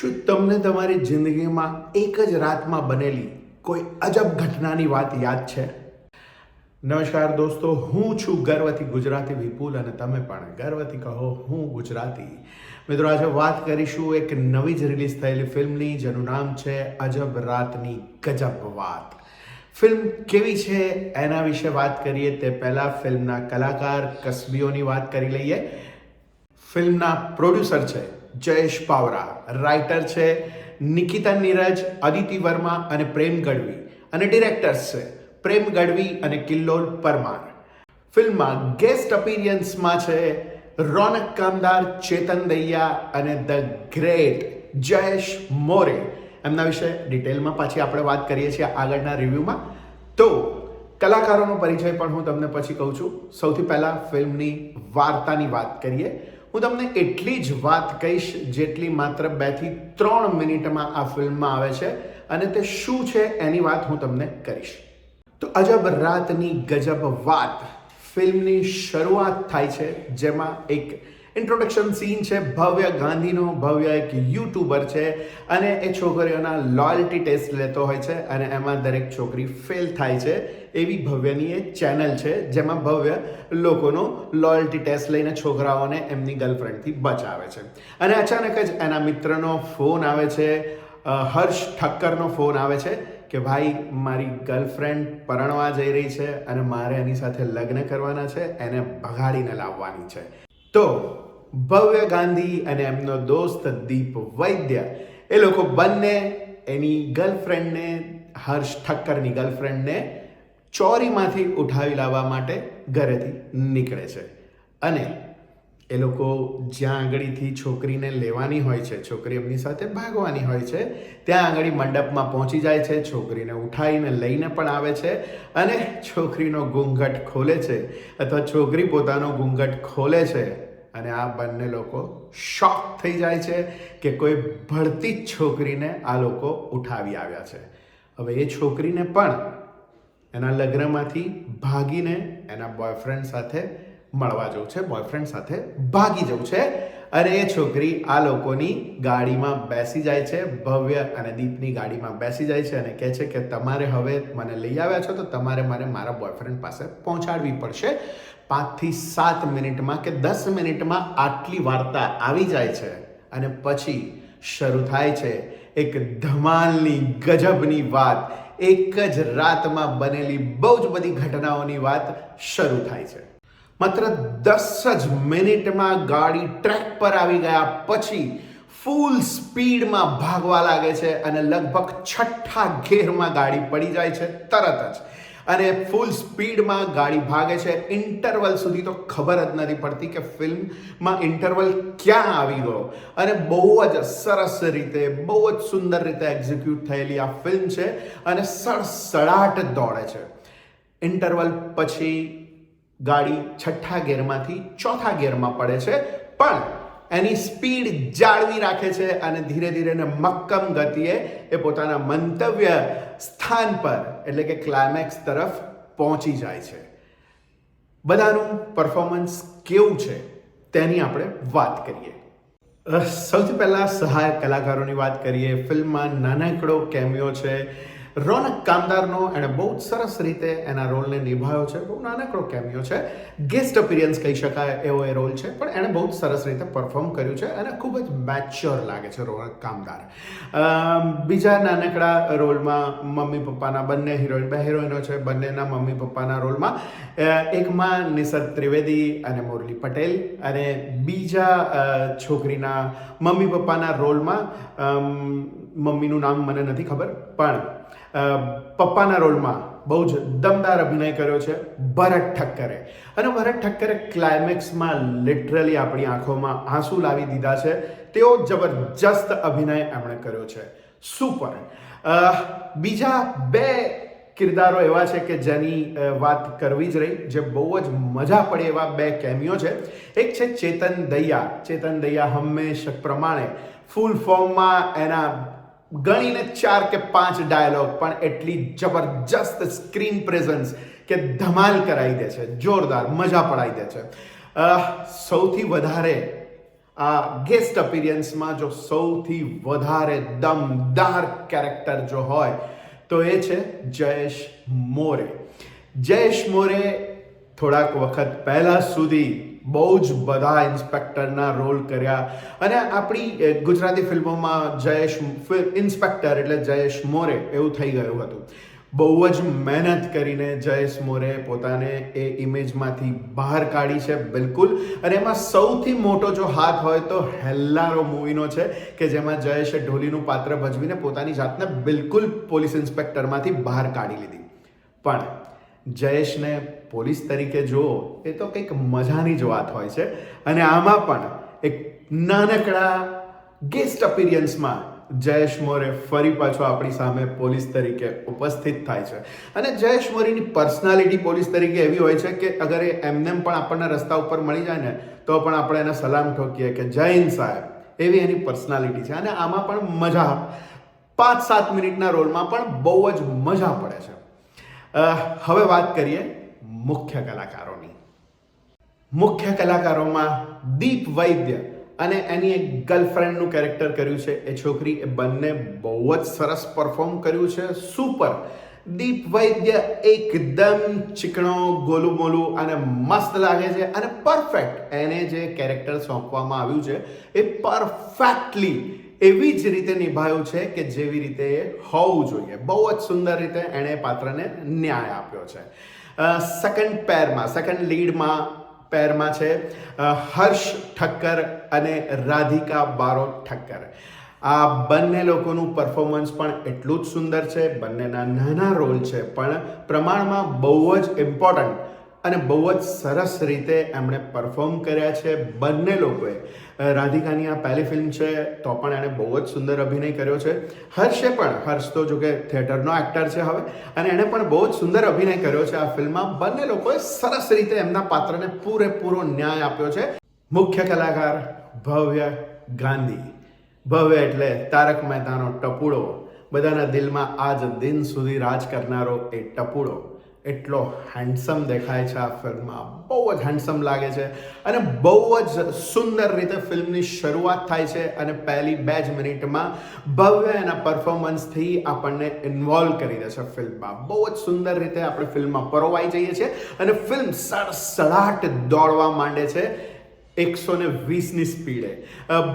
શું તમને તમારી જિંદગીમાં એક જ રાતમાં બનેલી કોઈ અજબ ઘટનાની વાત યાદ છે? નમસ્કાર દોસ્તો, હું છું ગર્વથી ગુજરાતી વિપુલ અને તમે પણ ગર્વથી કહો, હું ગુજરાતી. મિત્રો, આજે વાત કરીશું એક નવી જ રિલીઝ થયેલી ફિલ્મની, જેનું નામ છે અજબ રાતની ગજબ વાત. ફિલ્મ કેવી છે, એના વિશે વાત કરીએ તે પહેલાં ફિલ્મના કલાકાર કસબીઓની વાત કરી લઈએ. ફિલ્મના પ્રોડ્યુસર છે જયેશ પાવરા. રાઇટર છે નિકિતા નીરજ, અદિતિ વર્મા અને પ્રેમ ગઢવી. અને ડિરેક્ટર્સ છે પ્રેમ ગઢવી અને કિલ્લોલ પરમાર. ફિલ્મમાં ગેસ્ટ અપિરિયન્સમાં છે રોનક કામદાર, ચેતન દૈયા અને ધ ગ્રેટ જયેશ મોરે. એમના વિશે ડિટેલમાં પાછી આપણે વાત કરીએ છીએ આગળના રિવ્યૂમાં તો કલાકારોનો પરિચય પણ હું તમને પછી કહું છું. સૌથી પહેલાં ફિલ્મની વાર્તાની વાત કરીએ. હું તમને એટલી જ વાત કહીશ, જેટલી માત્ર બેથી ત્રણ મિનિટમાં આ ફિલ્મમાં આવે છે અને તે શું છે એની વાત હું તમને કરીશ. તો અજબ રાતની ગજબ વાત ફિલ્મની શરૂઆત થાય છે, જેમાં એક ઇન્ટ્રોડક્શન સીન છે, ભવ્ય ગાંધીનો ભવ્ય એક યુટ્યુબર છે અને એ છોકરીઓના લોયલ્ટી ટેસ્ટ લેતો હોય છે અને એમાં દરેક છોકરી ફેલ થાય છે એવી ભવ્યની એ ચેનલ છે જેમાં ભવ્ય લોકોનો લોયલ્ટી ટેસ્ટ લઈને છોકરાઓને એમની ગર્લફ્રેન્ડથી બચાવે છે. અને અચાનક જ એના મિત્રનો ફોન આવે છે હર્ષ ઠક્કરનો ફોન આવે છે કે ભાઈ, મારી ગર્લફ્રેન્ડ પરણવા જઈ રહી છે અને મારે એની સાથે લગ્ન કરવાના છે, એને ભગાડીને લાવવાની છે. તો ભવ્ય ગાંધી અને એમનો દોસ્ત દીપ વૈદ્ય, એ લોકો બંને એની ગર્લફ્રેન્ડને હર્ષ ઠક્કરની ગર્લફ્રેન્ડને ચોરીમાંથી ઉઠાવી લાવવા માટે ઘરેથી નીકળે છે. અને એ લોકો જ્યાં આંગળીથી છોકરીને લેવાની હોય છે, છોકરી એમની સાથે ભાગવાની હોય છે, ત્યાં આંગળી મંડપમાં પહોંચી જાય છે, છોકરીને ઉઠાવીને લઈને પણ આવે છે અને છોકરીનો ઘૂંઘટ ખોલે છે અથવા છોકરી પોતાનો ઘૂંઘટ ખોલે છે અને આ બંને લોકો શોક થઈ જાય છે કે કોઈ ભળતી જ છોકરીને આ લોકો ઉઠાવી આવ્યા છે. હવે એ છોકરીને પણ એના લગ્નમાંથી ભાગીને એના બોયફ્રેન્ડ સાથે મળવા જવું છે બોયફ્રેન્ડ સાથે ભાગી જવું છે. અને એ છોકરી આ લોકોની ગાડીમાં બેસી જાય છે, ભવ્ય અને દીપની ગાડીમાં બેસી જાય છે અને કહે છે કે તમારે હવે મને લઈ આવ્યા છો તો તમારે મને મારા બોયફ્રેન્ડ પાસે પહોંચાડવી પડશે. પાંચથી સાત મિનિટમાં કે દસ મિનિટમાં આટલી વાર્તા આવી જાય છે અને પછી શરૂ થાય છે એક ધમાલની ગજબની વાત. એક જ રાતમાં બનેલી બહુ જ બધી ઘટનાઓની વાત શરૂ થાય છે. માત્ર દસ જ મિનિટમાં ગાડી ટ્રેક પર આવી ગયા પછી ફૂલ સ્પીડમાં ભાગવા લાગે છે અને લગભગ છઠ્ઠા ગેરમાં ગાડી પડી જાય છે તરત જ. અને ફૂલ સ્પીડમાં ગાડી ભાગે છે. ઇન્ટરવલ સુધી તો ખબર જ નથી પડતી કે ફિલ્મમાં ઇન્ટરવલ ક્યાં આવી ગયો. અને બહુ જ સરસ રીતે, બહુ જ સુંદર રીતે એક્ઝિક્યુટ થયેલી આ ફિલ્મ છે અને સડસડાટ દોડે છે. ઇન્ટરવલ પછી ગાડી છઠ્ઠા ગેરમાંથી ચોથા ગેરમાં પડે છે. પણ એની સ્પીડ જાળવી રાખે છે અને ધીરે ધીરે ને મક્કમ ગતિએ એ પોતાના મંતવ્ય સ્થાન પર, એટલે કે ક્લાઇમેક્સ તરફ પહોંચી જાય છે. બધાનું પરફોર્મન્સ કેવું છે તેની આપણે વાત કરીએ. સૌથી પહેલાં સહાયક કલાકારોની વાત કરીએ. ફિલ્મમાં નાનકડો કેમિયો છે. રોનક કામદારનો એણે બહુ જ સરસ રીતે એના રોલને નિભાવ્યો છે. બહુ નાનકડો કેમિયો છે. ગેસ્ટ અપિરિયન્સ કહી શકાય એવો એ રોલ છે, પણ એણે બહુ જ સરસ રીતે પરફોર્મ કર્યું છે અને ખૂબ જ મેચ્યોર લાગે છે રોનક કામદાર. બીજા નાનકડા રોલમાં મમ્મી પપ્પાના બંને હિરોઈન બે હિરોઈનો છે, બંનેના મમ્મી પપ્પાના રોલમાં એકમાં નિસર્ગ ત્રિવેદી અને મુરલી પટેલ અને બીજા છોકરીના મમ્મી પપ્પાના રોલમાં મમ્મીનું નામ મને નથી ખબર, પણ પપ્પાના રોલમાં બહુ જ દમદાર અભિનય કર્યો છે, ભરત ઠક્કરે. અને ભરત ઠક્કરે ક્લાઇમેક્સમાં લિટરલી આપણી આંખોમાં આંસુ લાવી દીધા છે. તેઓ જબરજસ્ત અભિનય એમણે કર્યો છે. સુપર બીજા બે કિરદારો એવા છે કે જેની વાત કરવી જ રહી, જે બહુ જ મજા પડે એવા બે કેમિયો છે. એક છે ચેતન દૈયા. ચેતન દૈયા હંમેશ પ્રમાણે ફૂલ ફોર્મમાં એના ગણીને ચાર કે પાંચ ડાયલોગ, પણ એટલી જબરજસ્ત સ્ક્રીન પ્રેઝન્સ કે ધમાલ કરાવી દે છે. જોરદાર, મજા પડાવી દે છે. સૌથી વધારે આ ગેસ્ટ અપિરિયન્સમાં જો સૌથી વધારે દમદાર કેરેક્ટર જો હોય, તો એ છે જયેશ મોરે. જયેશ મોરે થોડાક વખત પહેલા સુધી બહુ જ બધા ઇન્સ્પેક્ટરના રોલ કર્યા. અને આપણી ગુજરાતી ફિલ્મોમાં જયેશ ઇન્સ્પેક્ટર એટલે જયેશ મોરે એવું થઈ ગયું હતું. બહુ જ મહેનત કરીને જયેશ મોરે પોતાને એ ઇમેજમાંથી બહાર કાઢી છે, બિલકુલ. અને એમાં સૌથી મોટો જો હાથ હોય તો હેલ્લારો મૂવીનો છે, કે જેમાં જયેશે ઢોલીનું પાત્ર ભજવીને પોતાની જાતને બિલકુલ પોલીસ ઇન્સ્પેક્ટરમાંથી બહાર કાઢી લીધી. પણ જયેશને પોલીસ તરીકે જુઓ, એ તો કંઈક મજાની જ વાત હોય છે. અને આમાં પણ એક નાનકડા ગેસ્ટ અપિરિયન્સમાં જયેશ મોરે ફરી પાછો આપણી સામે પોલીસ તરીકે ઉપસ્થિત થાય છે. અને જયેશ મોરીની પર્સનાલિટી પોલીસ તરીકે એવી હોય છે કે અગર એ એમનેમ પણ આપણને રસ્તા ઉપર મળી જાય ને, તો પણ આપણે એને સલામ ઠોકીએ કે હિન્દ સાહેબ. એવી એની પર્સનાલિટી છે. અને આમાં પણ મજા, પાંચ સાત મિનિટના રોલમાં પણ બહુ જ મજા પડે છે. હવે વાત કરીએ મુખ્ય કલાકારોની. મુખ્ય કલાકારોમાં દીપ વૈદ્ય અને એની એક ગર્લફ્રેન્ડનું કેરેક્ટર કર્યું છે. એ છોકરી એ બંને બહુ જ સરસ પરફોર્મ કર્યું છે. સુપર. દીપ વૈદ્ય એકદમ ચીકણો ગોલું મોલું અને મસ્ત લાગે છે અને પરફેક્ટ એને જે કેરેક્ટર સોંપવામાં આવ્યું છે એ પરફેક્ટલી એવી જ રીતે નિભાયું છે કે જેવી રીતે એ હોવું જોઈએ. બહુ જ સુંદર રીતે એણે પાત્રને ન્યાય આપ્યો છે. સેકન્ડ પેરમાં સેકન્ડ લીડમાં પેરમાં છે હર્ષ ઠક્કર અને રાધિકા બારો ઠક્કર. આ બંને લોકોનું પરફોર્મન્સ પણ એટલું જ સુંદર છે, બંનેના નાના રોલ છે, પણ પ્રમાણમાં બહુ જ ઇમ્પોર્ટન્ટ અને બહુ જ સરસ રીતે એમણે પરફોર્મ કર્યા છે બંને લોકોએ. રાધિકાની આ પહેલી ફિલ્મ છે, તો પણ એણે બહુ જ સુંદર અભિનય કર્યો છે. હર્ષે પણ, હર્ષ તો જો કે થિયેટરનો એક્ટર છે હવે, અને એણે પણ બહુ જ સુંદર અભિનય કર્યો છે આ ફિલ્મમાં બંને લોકોએ સરસ રીતે એમના પાત્રને પૂરેપૂરો ન્યાય આપ્યો છે. મુખ્ય કલાકાર ભવ્ય ગાંધી. ભવ્ય એટલે તારક મહેતાનો ટપુડો. બધાના દિલમાં આજ દિન સુધી રાજ કરનારો એ ટપુડો. એટલો હેન્ડસમ દેખાય છે આ ફિલ્મમાં. બહુ જ હેન્ડસમ લાગે છે અને બહુ જ સુંદર રીતે ફિલ્મની શરૂઆત થાય છે અને પહેલી બે જ મિનિટમાં ભવ્ય એના પરફોર્મન્સથી આપણને ઇન્વોલ્વ કરી દે છે ફિલ્મમાં. બહુ જ સુંદર રીતે આપણે ફિલ્મમાં પરોવાઈ જઈએ છીએ અને ફિલ્મ સડસડાટ દોડવા માંડે છે એકસો ને વીસની સ્પીડે.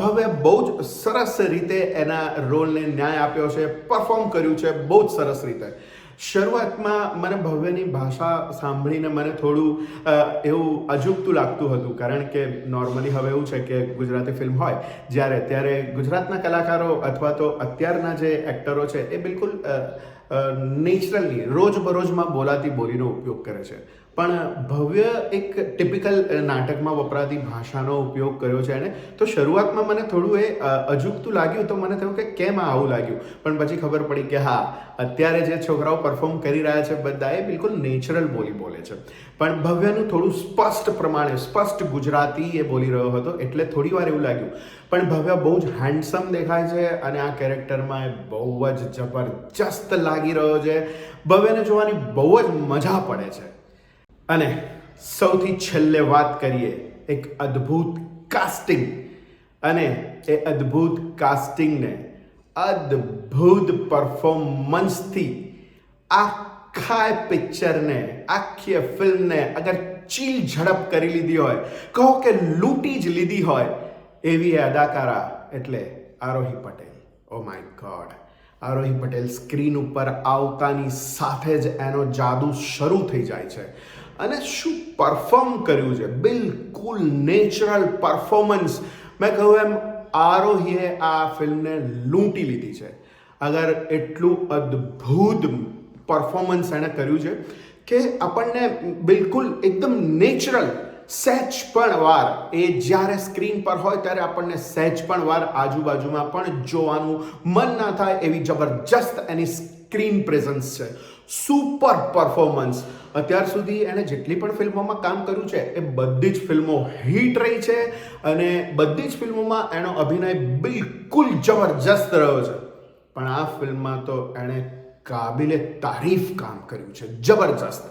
ભવ્ય બહુ જ સરસ રીતે એના રોલને ન્યાય આપ્યો છે પરફોર્મ કર્યું છે બહુ જ સરસ રીતે. શરૂઆતમાં મને ભવ્યની ભાષા સાંભળીને મને થોડું એવું અજુગતું લાગતું હતું. કારણ કે નોર્મલી હવે એવું છે કે ગુજરાતી ફિલ્મ હોય, જ્યારે ત્યારે ગુજરાતના કલાકારો અથવા તો અત્યારના જે એક્ટરો છે, એ બિલકુલ નેચરલી રોજબરોજમાં બોલાતી બોલીનો ઉપયોગ કરે છે. પણ ભવ્ય એક ટિપિકલ નાટકમાં વપરાતી ભાષાનો ઉપયોગ કર્યો છે એણે તો શરૂઆતમાં મને થોડું એ અજુગતું લાગ્યું તો મને થયું કે કેમ આવું લાગ્યું? પણ પછી ખબર પડી કે હા, અત્યારે જે છોકરાઓ પરફોર્મ કરી રહ્યા છે બધા એ બિલકુલ નેચરલ બોલી બોલે છે. પણ ભવ્યનું થોડું સ્પષ્ટ પ્રમાણે, સ્પષ્ટ ગુજરાતી એ બોલી રહ્યો હતો એટલે થોડી વાર એવું લાગ્યું. પણ ભવ્ય બહુ જ હેન્ડસમ દેખાય છે અને આ કેરેક્ટરમાં એ બહુ જ જબરજસ્ત લાગી રહ્યો છે. ભવ્યને જોવાની બહુ જ મજા પડે છે. અને સૌથી છેલ્લે વાત કરીએ એક અદ્ભુત કાસ્ટિંગ અને એ અદ્ભુત કાસ્ટિંગને અદ્ભુત પરફોર્મન્સથી આખા પિક્ચરને આખી ફિલ્મને અગર ચીલ ઝડપ કરી લીધી હોય, કહો કે લૂંટી જ લીધી હોય, એવી એ અદાકારા એટલે Arohi Patel. Oh my god Arohi Patel screen ઉપર આવતાની સાથે જ એનો જાદુ શરૂ થઈ જાય છે. અને શું પરફોર્મ કર્યું છે? બિલકુલ નેચરલ પરફોર્મન્સ મેં કહ્યું એમ, આરોહીએ આ ફિલ્મને લૂંટી લીધી છે. અગર એટલું અદ્ભુત પરફોર્મન્સ એણે કર્યું છે કે આપણને બિલકુલ એકદમ નેચરલ સહેજ પણ વાર. એ જ્યારે સ્ક્રીન પર હોય ત્યારે આપણને સહેજ પણ વાર આજુબાજુમાં પણ જોવાનું મન ના થાય એવી જબરજસ્ત એની સ્ક્રીન પ્રેઝન્સ છે. Super performance. અત્યાર સુધી એણે જેટલી પણ ફિલ્મોમાં કામ કર્યું છે, એ બધી જ ફિલ્મો હિટ રહી છે અને બધી જ ફિલ્મોમાં એનો અભિનય બિલકુલ જબરજસ્ત રહ્યો છે. પણ આ ફિલ્મમાં તો એણે કાબિલે તારીફ કામ કર્યું છે, જબરજસ્ત.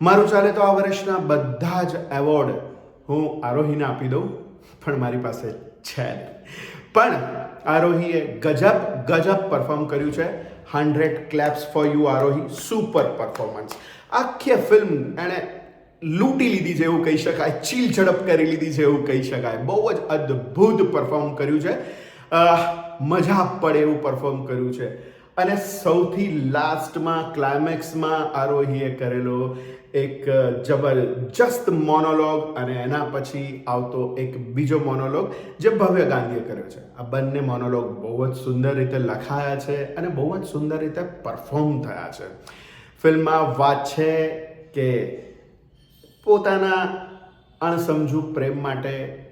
મારું ચાલે તો આ વર્ષના બધા જ એવોર્ડ હું આરોહીને આપી દઉં, પણ મારી પાસે છે પણ આરોહીએ ગજબ ગજબ પરફોર્મ કર્યું છે. Hundred claps for you Arohi, super performance આખી ફિલ્મ એણે લૂંટી લીધી છે એવું કહી શકાય, ચીલ ઝડપ કરી લીધી છે એવું કહી શકાય. બહુ જ અદ્ભુત પરફોર્મ કર્યું છે. મજા પડે એવું પરફોર્મ કર્યું છે. અને સૌથી લાસ્ટમાં ક્લાઇમેક્સમાં આરોહીએ કરેલો એક જબરજસ્ત મોનોલોગ અને એના પછી આવતો એક બીજો મોનોલોગ જે ભવ્ય ગાંધીએ કર્યો છે. આ બંને મોનોલોગ બહુ જ સુંદર રીતે લખાયા છે અને બહુ જ સુંદર રીતે પરફોર્મ થયા છે. ફિલ્મમાં વાત છે કે પોતાના અણસમજુ પ્રેમ માટે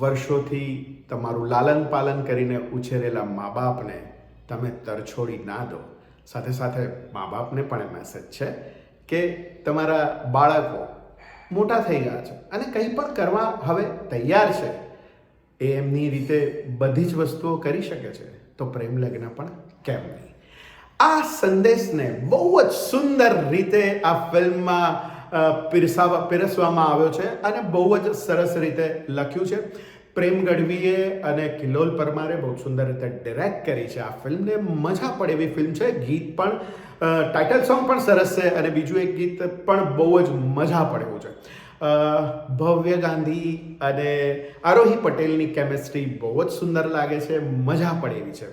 વર્ષોથી તમારું લાલન પાલન કરીને ઉછેરેલા મા બાપને તમે તરછોડી ના દો. સાથે સાથે મા બાપને પણ મેસેજ છે કે તમારા બાળકો મોટા થઈ ગયા છે અને કંઈ પણ કરવા હવે તૈયાર છે, એ એમની રીતે બધી જ વસ્તુઓ કરી શકે છે. તો પ્રેમ લગ્ન પણ કેમ નહીં? આ સંદેશને બહુ જ સુંદર રીતે આ ફિલ્મમાં પીરસાવા, પીરસવામાં આવ્યો છે અને બહુ જ સરસ રીતે લખ્યું છે. પ્રેમ ગઢવીએ અને કિલોલ પરમારે બહુ સુંદર રીતે ડિરેક્ટ કરી છે આ ફિલ્મને. મજા પડે એવી ફિલ્મ છે. ગીત પણ ટાઇટલ સોંગ પણ સરસ છે અને બીજું એક ગીત પણ બહુ જ મજા પડે એવું છે. ભવ્ય ગાંધી અને આરોહી પટેલની કેમિસ્ટ્રી બહુ જ સુંદર લાગે છે, મજા પડે એવી છે.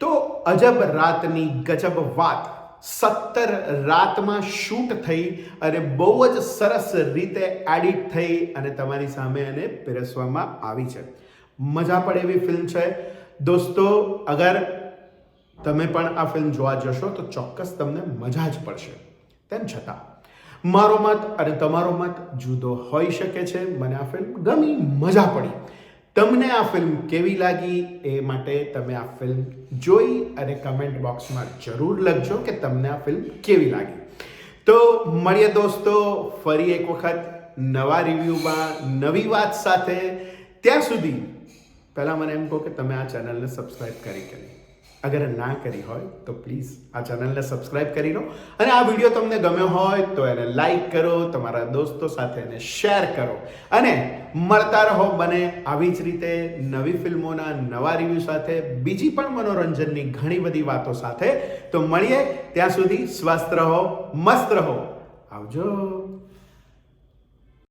તો અજબ રાતની ગજબ વાત, સત્તર રાતમાં શૂટ થઈ અને બહુ જ સરસ રીતે એડિટ થઈ અને તમારી સામે એને પીરસવામાં આવી છે. મજા પડે એવી ફિલ્મ છે. દોસ્તો, અગર તમે પણ આ ફિલ્મ જોવા જશો તો ચોક્કસ તમને મજા જ પડશે. તેમ છતાં, મારો મત અને તમારો મત જુદો હોઈ શકે છે. મને આ ફિલ્મ ગમી, મજા પડી. તમને આ ફિલ્મ કેવી લાગી એ માટે તમે આ ફિલ્મ જોઈ અને કમેન્ટ બોક્સમાં જરૂર લખજો કે તમને આ ફિલ્મ કેવી લાગી. તો મળીએ દોસ્તો, ફરી એક વખત નવા રિવ્યૂમાં નવી વાત સાથે. ત્યાં સુધી, પહેલાં મને એમ કહો કે તમે આ ચેનલને સબસ્ક્રાઈબ કરી કે નહીં. અગર ના કરી હોય, તો પ્લીઝ આ ચેનલને સબસ્ક્રાઇબ કરી લો. અને આ વીડિયો તમને ગમ્યો હોય, તો એને લાઈક કરો, તમારા દોસ્તો સાથે એને શેર કરો. અને મળતા રહો બને આવી જ રીતે નવી ફિલ્મોના નવા રિવ્યૂ સાથે, બીજી પણ મનોરંજનની ઘણી બધી વાતો સાથે. તો મળીએ, ત્યાં સુધી સ્વસ્થ રહો, મસ્ત રહો. આવજો.